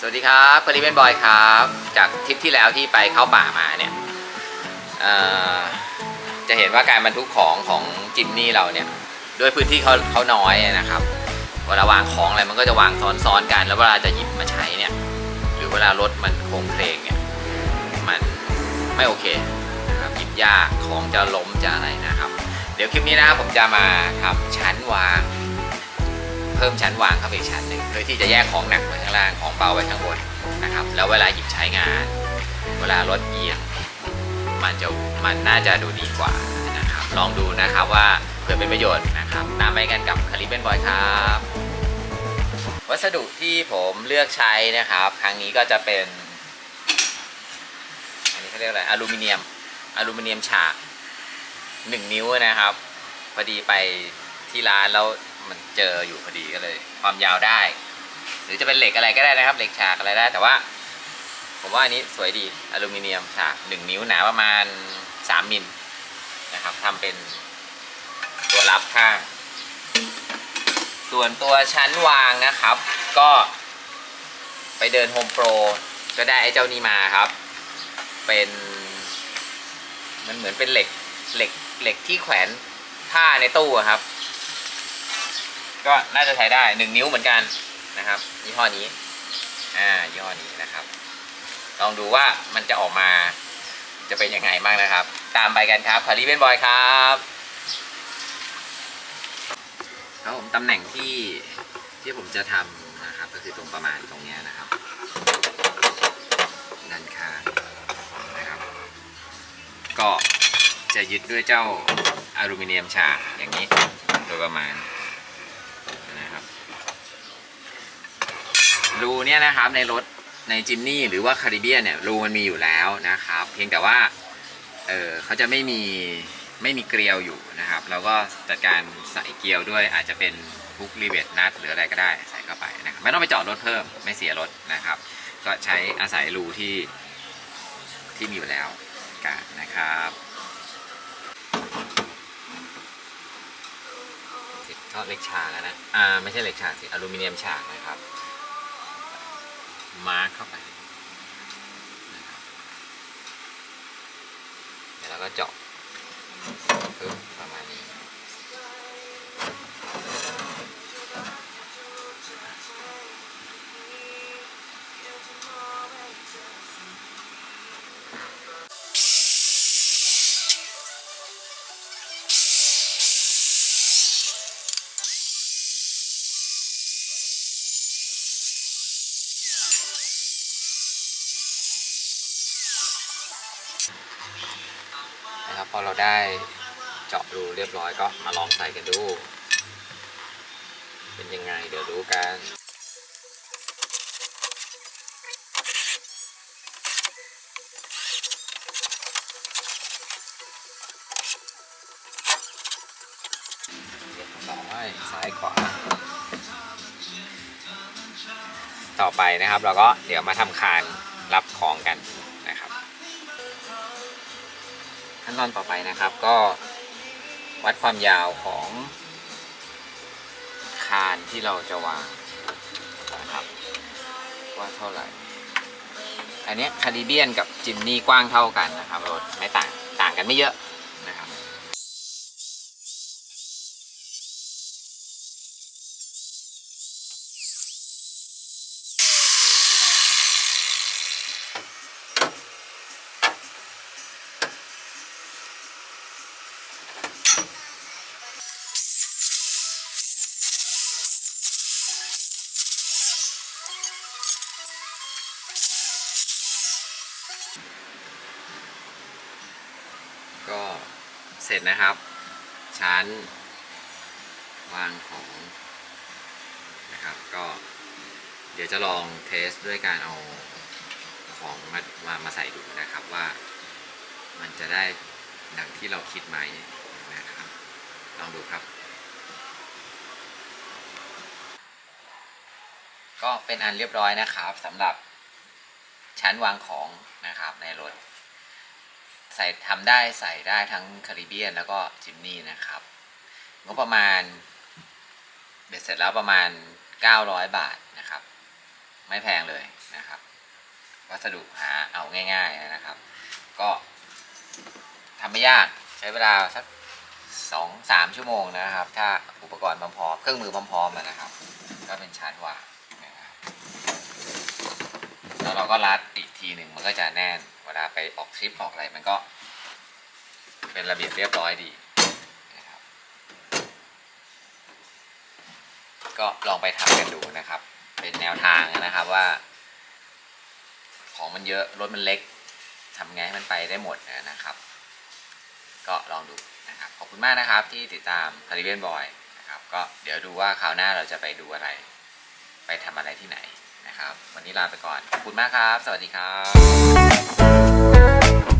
สวัสดีครับพลิเวนบอยครับ จากทริปที่แล้วที่ไปเข้าป่ามาเนี่ยจะเห็นว่าการบรรทุกของของจิมนี่เราเนี่ยด้วยพื้นที่เขาเขาน้อยนะครับ เวลาวางของอะไรมันก็จะวางซ้อนๆกัน แล้วเวลาจะหยิบมาใช้เนี่ย หรือเวลารถมันโครงเพลงเนี่ยมันไม่โอเคนะครับหยิบยากของจะล้มจะอะไรนะครับ เดี๋ยวคลิปนี้นะผมจะมาทำชั้นวาง เพิ่มชั้นวางเข้าไปอีกชั้นหนึ่งเพื่อที่จะแยกของหนักไว้ข้างล่างของเบาไว้ข้างบนนะครับ แล้วเวลาหยิบใช้งาน เวลารถเอียงมันจะมันน่าจะดูดีกว่านะครับ ลองดูนะครับว่าเพื่อเป็นประโยชน์นะครับตามไปกันกับคาริเบนบอยครับวัสดุที่ผมเลือกใช้นะครับ ครั้งนี้ก็จะเป็น อันนี้เขาเรียกอะไรอลูมิเนียมอลูมิเนียมฉากหนึ่งนิ้วนะครับ พอดีไปที่ร้านแล้ว มันเจออยู่พอดีก็เลย ความยาวได้ หรือจะเป็นเหล็กอะไรก็ได้นะครับ เหล็กฉากอะไรได้ แต่ว่า ผมว่าอันนี้สวยดีอลูมิเนียมฉากหนึ่งนิ้วหนาประมาณสามมิลนะครับทำเป็นตัวรับข้าง ส่วนตัวชั้นวางนะครับ ก็ไปเดินโฮมโปรก็ได้ไอ้เจ้านี้มาครับ เป็นมันเหมือนเป็นเหล็กเหล็กเหล็กที่แขวนผ้าในตู้ครับ ก็น่าจะใช้ได้หนึ่งนิ้วเหมือนกันนะครับยี่ห้อนี้อ่ายี่ห้อนี้นะครับ ลองดูว่ามันจะออกมาจะเป็นยังไงบ้างนะครับ ตามไปกันครับพาริเบนบอยครับครับผมตำแหน่งที่ที่ผมจะทำนะครับ ก็คือตรงประมาณตรงเนี้ยนะครับด้านข้างนะครับ ก็จะยึดด้วยเจ้าอลูมิเนียมฉากอย่างนี้โดยประมาณนะครับ รูเนี่ยนะครับในรถในจิมนี่หรือว่าคาริเบียนเนี่ยรูมันมีอยู่แล้วนะครับ เพียงแต่ว่าเออเขาจะไม่มีไม่มีเกลียวอยู่นะครับ เราก็จัดการใส่เกลียวด้วยอาจจะเป็นพุกรีเวทนัทหรืออะไรก็ได้ใส่เข้าไปนะครับไม่ต้องไปเจาะรถเพิ่มไม่เสียรถนะครับ ก็ใช้อาศัยรูที่ที่มีอยู่แล้วกันนะครับติดเหล็กฉากอะนะอ่าไม่ใช่เหล็กฉากสิอลูมิเนียมฉากนะครับ มาร์คเข้าไปนะครับเดี๋ยวเราก็เจาะปึ๊บประมาณนี้ พอเราได้เจาะรูเรียบร้อยก็มาลองใส่กันดู เป็นยังไงเดี๋ยวรู้กันเรียบร้อยซ้ายขวา ต่อไปนะครับเราก็เดี๋ยวมาทำคานรับของกัน ขั้นตอนต่อไปนะครับ ก็วัดความยาวของคานที่เราจะวางนะครับ ว่าเท่าไหร่ อันเนี้คาริเบียนกับจิมนี่กว้างเท่ากันนะครับรถไม่ต่างต่างกันไม่เยอะ เสร็จนะครับ ชั้น วางของนะครับก็เดี๋ยวจะลองเทสด้วยการเอาของมามามาใส่ดูนะครับว่ามันจะได้ดังที่เราคิดไหมนะครับ ลองดูครับ ก็เป็นอันเรียบร้อยนะครับสำหรับชั้นวางของนะครับในรถ ใส่ทำได้ใส่ได้ทั้งคาริเบียนแล้วก็จิมนี่นะครับงบประมาณเบ็ดเสร็จแล้วประมาณ 900 บาทนะครับ ไม่แพงเลยนะครับ วัสดุหาเอาง่าย ๆนะครับ ก็ทำไม่ยากใช้เวลาสักสองสามชั่วโมงนะครับ ถ้าอุปกรณ์พร้อมเครื่องมือพร้อมๆนะครับ ก็เป็นชั้นวางนะครับแล้วเราก็รัดอีกทีหนึ่งมันก็จะแน่น เวลาไปออกทริปออกอะไรมันก็ เป็นระเบียบเรียบร้อยดีนะครับ ก็ลองไปทำกันดูนะครับ เป็นแนวทางนะครับว่า ของมันเยอะรถมันเล็กทำไงให้มันไปได้หมดนะครับ ก็ลองดูนะครับ ขอบคุณมากนะครับที่ติดตามคาริเบียนบอยนะครับ ก็เดี๋ยวดูว่าคราวหน้าเราจะไปดูอะไร ไปทำอะไรที่ไหน นะครับ วันนี้ลาไปก่อน ขอบคุณมากครับ สวัสดีครับ